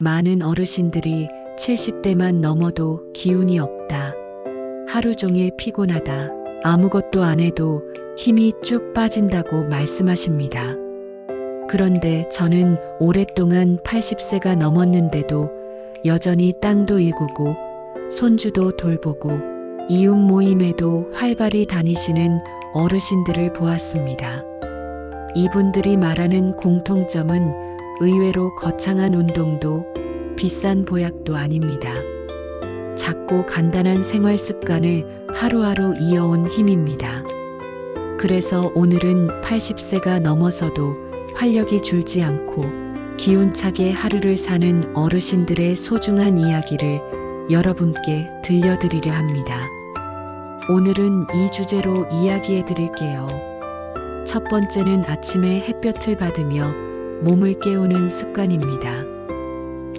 많은 어르신들이 70대만 넘어도 기운이 없다. 하루 종일 피곤하다. 아무것도 안 해도 힘이 쭉 빠진다고 말씀하십니다. 그런데 저는 오랫동안 80세가 넘었는데도 여전히 땅도 일구고 손주도 돌보고 이웃 모임에도 활발히 다니시는 어르신들을 보았습니다. 이분들이 말하는 공통점은 의외로 거창한 운동도 비싼 보약도 아닙니다. 작고 간단한 생활 습관을 하루하루 이어온 힘입니다. 그래서 오늘은 80세가 넘어서도 활력이 줄지 않고 기운차게 하루를 사는 어르신들의 소중한 이야기를 여러분께 들려드리려 합니다. 오늘은 이 주제로 이야기해 드릴게요. 첫 번째는 아침에 햇볕을 받으며 몸을 깨우는 습관입니다.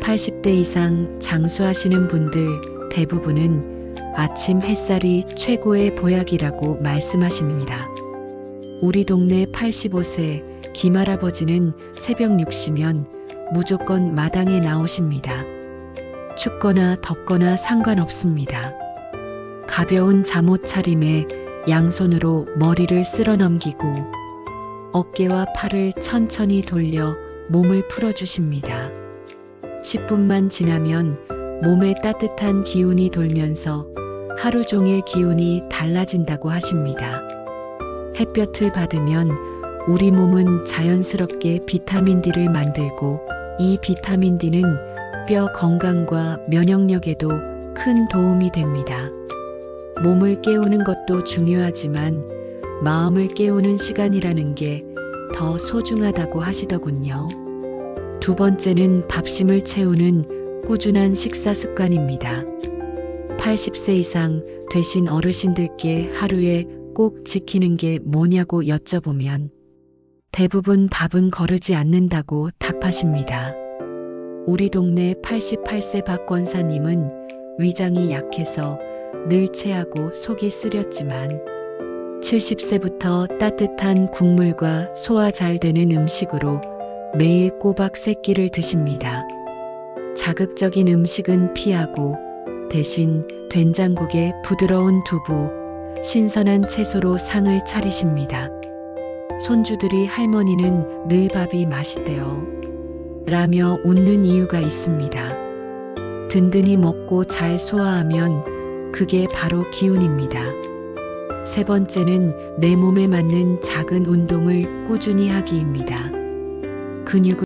80대 이상 장수하시는 분들 대부분은 아침 햇살이 최고의 보약이라고 말씀하십니다. 우리 동네 85세 김할아버지는 새벽 6시면 무조건 마당에 나오십니다. 춥거나 덥거나 상관없습니다. 가벼운 잠옷 차림에 양손으로 머리를 쓸어 넘기고 어깨와 팔을 천천히 돌려 몸을 풀어주십니다. 10분만 지나면 몸에 따뜻한 기운이 돌면서 하루 종일 기운이 달라진다고 하십니다. 햇볕을 받으면 우리 몸은 자연스럽게 비타민 D를 만들고 이 비타민 D는 뼈 건강과 면역력에도 큰 도움이 됩니다. 몸을 깨우는 것도 중요하지만 마음을 깨우는 시간이라는 게 더 소중하다고 하시더군요. 두 번째는 밥심을 채우는 꾸준한 식사 습관입니다. 80세 이상 되신 어르신들께 하루에 꼭 지키는 게 뭐냐고 여쭤보면 대부분 밥은 거르지 않는다고 답하십니다. 우리 동네 88세 박 권사님은 위장이 약해서 늘 체하고 속이 쓰렸지만 70세부터 따뜻한 국물과 소화 잘 되는 음식으로 매일 꼬박 세 끼를 드십니다. 자극적인 음식은 피하고 대신 된장국에 부드러운 두부, 신선한 채소로 상을 차리십니다. 손주들이 할머니는 늘 밥이 맛있대요. 라며 웃는 이유가 있습니다. 든든히 먹고 잘 소화하면 그게 바로 기운입니다. 세 번째는 내 몸에 맞는 작은 운동을 꾸준히 하기입니다. 근육을